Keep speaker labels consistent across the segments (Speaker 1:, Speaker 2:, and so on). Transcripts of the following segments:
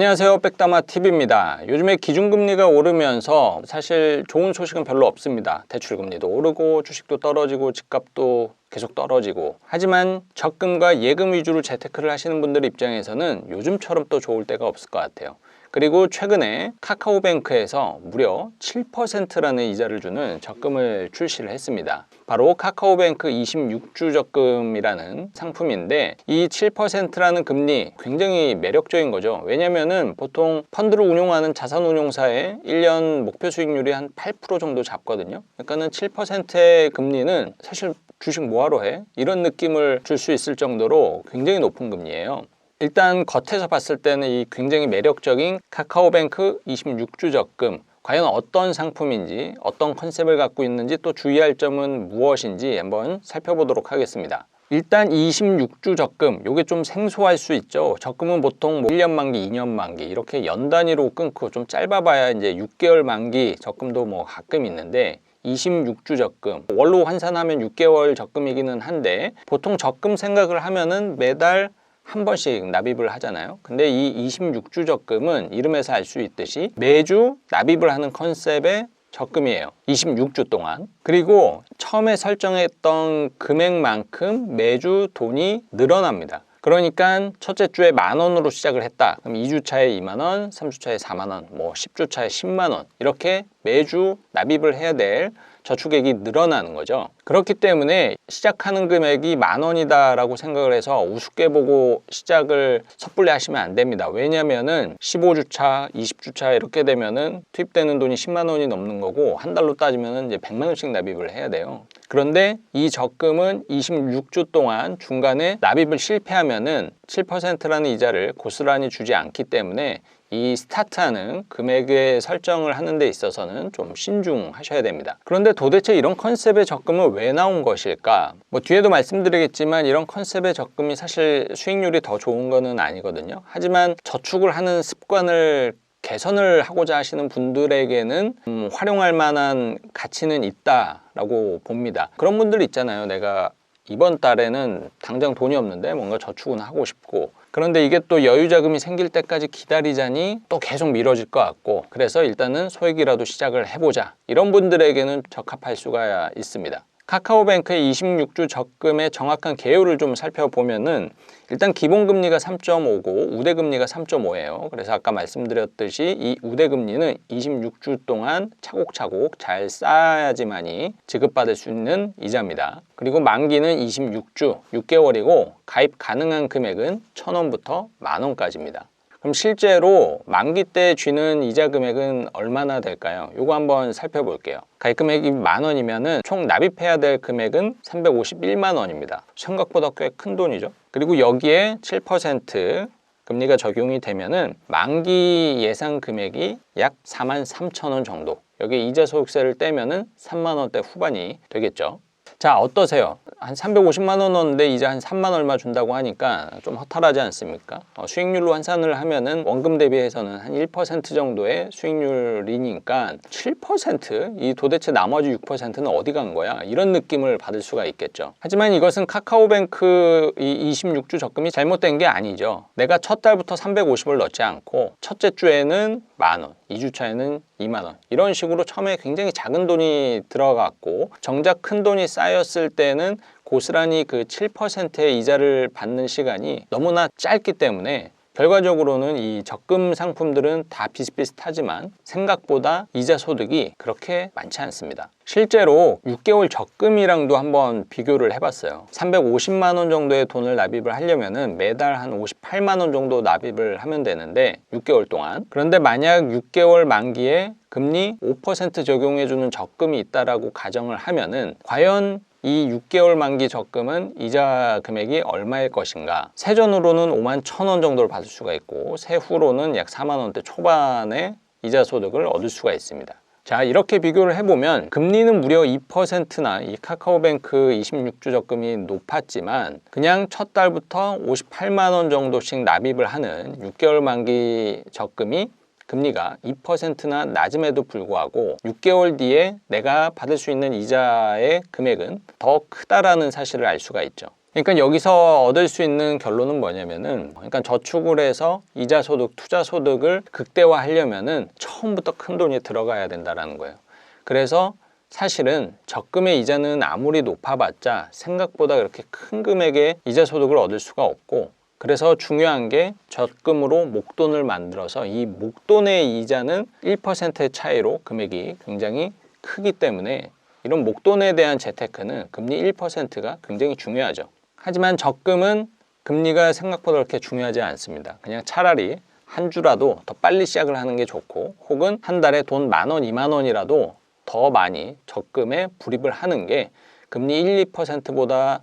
Speaker 1: 안녕하세요 백다마 TV입니다. 요즘에 기준금리가 오르면서 사실 좋은 소식은 별로 없습니다. 대출금리도 오르고 주식도 떨어지고 집값도 계속 떨어지고 하지만 적금과 예금 위주로 재테크를 하시는 분들 입장에서는 요즘처럼 또 좋을 때가 없을 것 같아요. 그리고 최근에 카카오뱅크에서 무려 7%라는 이자를 주는 적금을 출시를 했습니다. 바로 카카오뱅크 26주 적금이라는 상품인데 이 7%라는 금리 굉장히 매력적인 거죠. 왜냐면은 보통 펀드를 운용하는 자산운용사의 1년 목표 수익률이 한 8% 정도 잡거든요. 그러니까는 7%의 금리는 사실 주식 뭐하러 해? 이런 느낌을 줄 수 있을 정도로 굉장히 높은 금리예요. 일단 겉에서 봤을 때는 이 굉장히 매력적인 카카오뱅크 26주 적금. 과연 어떤 상품인지 어떤 컨셉을 갖고 있는지 또 주의할 점은 무엇인지 한번 살펴보도록 하겠습니다. 일단 26주 적금. 요게 좀 생소할 수 있죠. 적금은 보통 뭐 1년 만기 2년 만기 이렇게 연 단위로 끊고 좀 짧아봐야 이제 6개월 만기 적금도 뭐 가끔 있는데 26주 적금. 월로 환산하면 6개월 적금이기는 한데 보통 적금 생각을 하면은 매달 한 번씩 납입을 하잖아요. 근데 이 26주 적금은 이름에서 알 수 있듯이 매주 납입을 하는 컨셉의 적금이에요. 26주 동안. 그리고 처음에 설정했던 금액만큼 매주 돈이 늘어납니다. 그러니까 첫째 주에 만 원으로 시작을 했다. 그럼 2주 차에 2만 원, 3주 차에 4만 원, 뭐 10주 차에 10만 원 이렇게 매주 납입을 해야 될 저축액이 늘어나는 거죠. 그렇기 때문에 시작하는 금액이 만 원이다라고 생각을 해서 우습게 보고 시작을 섣불리 하시면 안 됩니다. 왜냐면은 15주차, 20주차 이렇게 되면은 투입되는 돈이 10만 원이 넘는 거고 한 달로 따지면은 이제 100만 원씩 납입을 해야 돼요. 그런데 이 적금은 26주 동안 중간에 납입을 실패하면은 7%라는 이자를 고스란히 주지 않기 때문에 이 스타트하는 금액의 설정을 하는 데 있어서는 좀 신중하셔야 됩니다. 그런데 도대체 이런 컨셉의 적금은 왜 나온 것일까? 뭐 뒤에도 말씀드리겠지만 이런 컨셉의 적금이 사실 수익률이 더 좋은 거는 아니거든요. 하지만 저축을 하는 습관을 개선을 하고자 하시는 분들에게는 음, 활용할 만한 가치는 있다라고 봅니다. 그런 분들 있잖아요. 내가 이번 달에는 당장 돈이 없는데 뭔가 저축은 하고 싶고 그런데 이게 또 여유 자금이 생길 때까지 기다리자니 또 계속 미뤄질 것 같고 그래서 일단은 소액이라도 시작을 해보자 이런 분들에게는 적합할 수가 있습니다. 카카오뱅크의 26주 적금의 정확한 개요를 좀 살펴보면은 일단 기본금리가 3.5고 우대금리가 3.5예요. 그래서 아까 말씀드렸듯이 이 우대금리는 26주 동안 차곡차곡 잘 쌓아야지만이 지급받을 수 있는 이자입니다. 그리고 만기는 26주 6개월이고 가입 가능한 금액은 1,000원부터 만원까지입니다. 그럼 실제로 만기 때 쥐는 이자 금액은 얼마나 될까요? 이거 한번 살펴볼게요. 가입 금액이 만 원이면은 총 납입해야 될 금액은 351만 원입니다. 생각보다 꽤 큰 돈이죠. 그리고 여기에 7% 금리가 적용이 되면은 만기 예상 금액이 약 4만 3천 원 정도. 여기 이자 소득세를 떼면은 3만 원대 후반이 되겠죠. 자 어떠세요? 한 350만 원 넣었는데 이제 한 3만 얼마 준다고 하니까 좀 허탈하지 않습니까? 어, 수익률로 환산을 하면은 원금 대비해서는 한 1% 정도의 수익률이니까 7%이 도대체 나머지 6%는 어디 간 거야? 이런 느낌을 받을 수가 있겠죠. 하지만 이것은 카카오뱅크 이 26주 적금이 잘못된 게 아니죠. 내가 첫 달부터 350을 넣지 않고 첫째 주에는 만 원, 2주 차에는 2만 원. 이런 식으로 처음에 굉장히 작은 돈이 들어갔고 정작 큰 돈이 쌓였을 때는 고스란히 그 7%의 이자를 받는 시간이 너무나 짧기 때문에 결과적으로는 이 적금 상품들은 다 비슷비슷하지만 생각보다 이자 소득이 그렇게 많지 않습니다. 실제로 6개월 적금이랑도 한번 비교를 해봤어요. 350만 원 정도의 돈을 납입을 하려면 매달 한 58만 원 정도 납입을 하면 되는데 6개월 동안 그런데 만약 6개월 만기에 금리 5% 적용해주는 적금이 있다라고 가정을 하면은 과연 이 6개월 만기 적금은 이자 금액이 얼마일 것인가? 세전으로는 5만 1천원 정도를 받을 수가 있고 세후로는 약 4만 원대 초반의 이자 소득을 얻을 수가 있습니다. 자 이렇게 비교를 해보면 금리는 무려 2%나 이 카카오뱅크 26주 적금이 높았지만 그냥 첫 달부터 58만 원 정도씩 납입을 하는 6개월 만기 적금이 금리가 2%나 낮음에도 불구하고 6개월 뒤에 내가 받을 수 있는 이자의 금액은 더 크다라는 사실을 알 수가 있죠. 그러니까 여기서 얻을 수 있는 결론은 뭐냐면은 그러니까 저축을 해서 이자 소득, 투자 소득을 극대화하려면은 처음부터 큰 돈이 들어가야 된다라는 거예요. 그래서 사실은 적금의 이자는 아무리 높아봤자 생각보다 그렇게 큰 금액의 이자 소득을 얻을 수가 없고 그래서 중요한 게 적금으로 목돈을 만들어서 이 목돈의 이자는 1%의 차이로 금액이 굉장히 크기 때문에 이런 목돈에 대한 재테크는 금리 1%가 굉장히 중요하죠. 하지만 적금은 금리가 생각보다 그렇게 중요하지 않습니다. 그냥 차라리 한 주라도 더 빨리 시작을 하는 게 좋고 혹은 한 달에 돈 만 원, 이만 원이라도 더 많이 적금에 불입을 하는 게 금리 1, 2%보다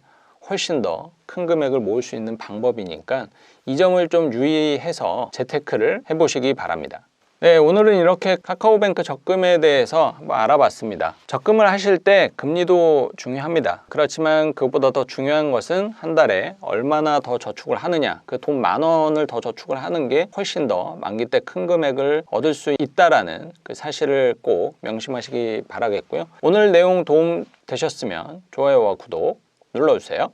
Speaker 1: 훨씬 더 큰 금액을 모을 수 있는 방법이니까 이 점을 좀 유의해서 재테크를 해보시기 바랍니다. 네, 오늘은 이렇게 카카오뱅크 적금에 대해서 한번 알아봤습니다. 적금을 하실 때 금리도 중요합니다. 그렇지만 그보다 더 중요한 것은 한 달에 얼마나 더 저축을 하느냐. 그 돈 만 원을 더 저축을 하는 게 훨씬 더 만기 때 큰 금액을 얻을 수 있다라는 그 사실을 꼭 명심하시기 바라겠고요. 오늘 내용 도움 되셨으면 좋아요와 구독 눌러주세요.